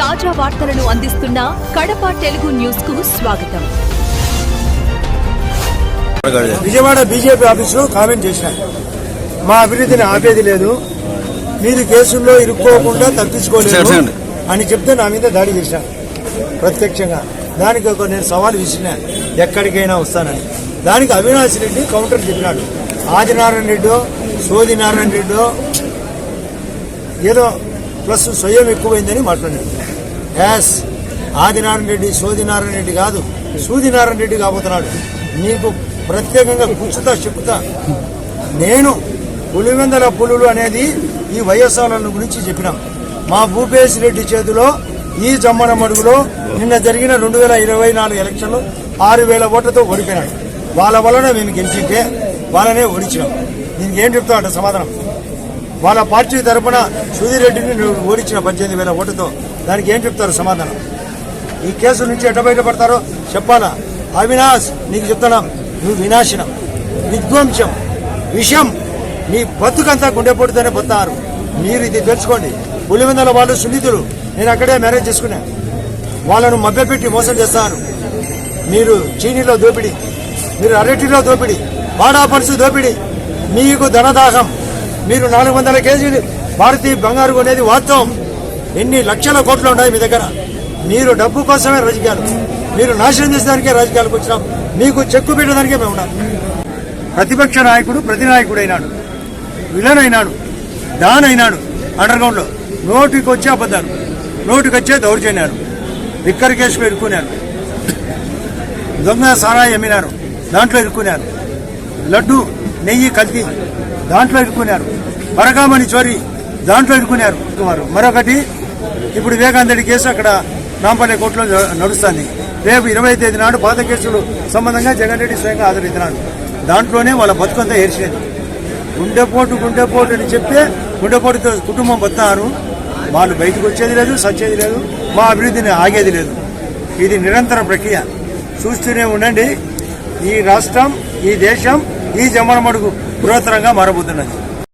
తాజా వార్తలను అందిస్తున్న కడప తెలుగు న్యూస్కు స్వాగతం. విజయవాడ బీజేపీ ఆఫీసులో కామెంట్ చేశాను మా అభివృద్ధిని ఆపేది లేదు. మీరు కేసుల్లో ఇరుక్కోకుండా తప్పించుకోలేదు అని చెప్తే నా మీద దాడి చేశాను ప్రత్యక్షంగా. దానికి ఒక నేను సవాల్ విసిరినా ఎక్కడికైనా వస్తానని. దానికి అవినాష్ రెడ్డి కౌంటర్ చెప్పినాడు ఆదినారాయణ రెడ్డో సోది నారాయణ రెడ్డో ఏదో ప్లస్ స్వయం ఎక్కువైందని మాట్లాడాడు యాస్ ఆదినారాయణ రెడ్డి సోదినారాయణ రెడ్డి కాదు సూదినారాయణ రెడ్డి కాబోతున్నాడు. నీకు ప్రత్యేకంగా కూర్చుతా చెప్పుతా. నేను పులివెందల పులులు అనేది ఈ వైఎస్ఆర్ గురించి చెప్పినాం. మా భూపేష్ రెడ్డి చేతిలో ఈ జమ్మన మడుగులో నిన్న జరిగిన రెండు వేల ఇరవై నాలుగు ఎలక్షన్లో ఆరు వేల ఓట్లతో ఓడిపోయినాడు. వాళ్ళ వలన మేము గెలిచింటే వాళ్ళనే ఓడించినాం. దీనికి ఏం చెప్తావు సమాధానం? వాళ్ళ పార్టీ తరపున సుధీరెడ్డిని నువ్వు ఓడించిన పద్దెనిమిది వేల ఓటుతో దానికి ఏం చెప్తారు సమాధానం? ఈ కేసు నుంచి ఎట్ట బయటపడతారో చెప్పాలా? అవినాష్ నీకు చెప్తున్నాం నువ్వు వినాశనం విధ్వంసం విషం నీ బతుకంతా గుండెపోటుతోనే పొత్తారు మీరు ఇది తెలుసుకోండి. పులివెందల వాళ్ళు సున్నితులు. నేను అక్కడే మ్యారేజ్ చేసుకున్నా. వాళ్ళను మభ్యపెట్టి మోసం చేస్తారు. మీరు చీనీలో దోపిడీ మీరు అరటిలో దోపిడీ బాడా పరుసు దోపిడీ మీకు ధనదాహం. మీరు నాలుగు వందల కేజీలు భారతీయ బంగారు కొనేది వాస్తవం ఎన్ని లక్షల కోట్లు ఉన్నాయి మీ దగ్గర? మీరు డబ్బు కోసమే రాజకీయాలు. మీరు నాశనం చేసేదానికే రాజకీయాలకు వచ్చినాం. మీకు చెక్కు పెట్టడానికే మేము ఉన్నాం. ప్రతిపక్ష నాయకుడు ప్రతి నాయకుడు అయినాడు విలన్ అయినాడు డాన్ అయినాడు అండర్గ్రౌండ్లో నోటికి వచ్చే అబద్ధాలు. నోటికి వచ్చే దౌర్జన్యాలు. లిక్కర్ కేసులో ఇరుక్కున్నారు. దొంగ సారాయి అమ్మినారు. దాంట్లో ఇరుక్కున్నారు. లడ్డు నెయ్యి కల్తీ దాంట్లో ఇరుక్కున్నారు. పరగామని చోరి దాంట్లో ఇరుక్కున్నారు. ఇరుక్కున్నారు. మరొకటి ఇప్పుడు వివేకాందడి కేసు అక్కడ నాంపల్లి కోర్టులో నడుస్తుంది. రేపు ఇరవై తేదీ నాడు పాత కేసులు సంబంధంగా జగన్ రెడ్డి స్వయంగా హాజరవుతున్నాడు. దాంట్లోనే వాళ్ళ బతుకంతా ఏడ్చినది. గుండెపోటు గుండెపోటు అని చెప్తే గుండెపోటుతో కుటుంబం బతున్నారు వాళ్ళు బయటకు వచ్చేది లేదు సచ్చేది లేదు మా అభివృద్ధిని ఆగేది లేదు. ఇది నిరంతర ప్రక్రియ. చూస్తూనే ఉండండి. ఈ రాష్ట్రం ఈ దేశం ఈ జమ్మల మడుగు బృహత్తరంగా మారబోతున్నది.